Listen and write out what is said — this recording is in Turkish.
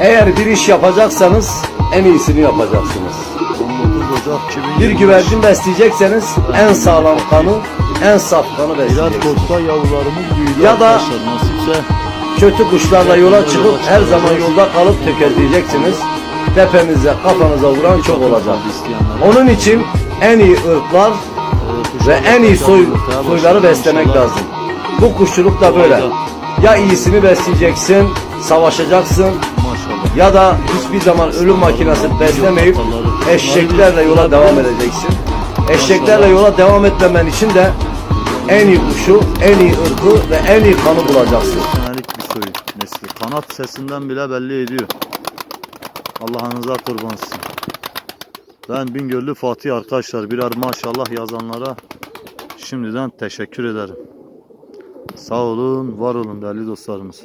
Eğer bir iş yapacaksanız en iyisini yapacaksınız. 19 Ocak 2025. Bir güvercin besleyecekseniz en sağlam kanı, en saf kanı besleyeceksiniz. Ya da- Kötü kuşlarla yola çıkıp her zaman yolda kalıp tökezleyeceksiniz. Tepenize, kafanıza vuran çok olacak. Onun için en iyi ırklar Ee, ve en iyi soy, soyları beslemek lazım. Bu kuşçuluk da böyle. Ya iyisini besleyeceksin, savaşacaksın Maşallah. ya da hiçbir zaman ölüm makinesi beslemeyip eşeklerle yola devam edeceksin. Eşeklerle yola devam etmemen için de en iyi kuşu, en iyi ırkı ve en iyi kanı bulacaksın. Bir soy nesli. Kanat sesinden bile belli ediyor. Allah'ınıza kurbansın. Ben Bingöllü Fatih arkadaşlar birer maşallah yazanlara şimdiden teşekkür ederim. Sağ olun, var olun değerli dostlarımız.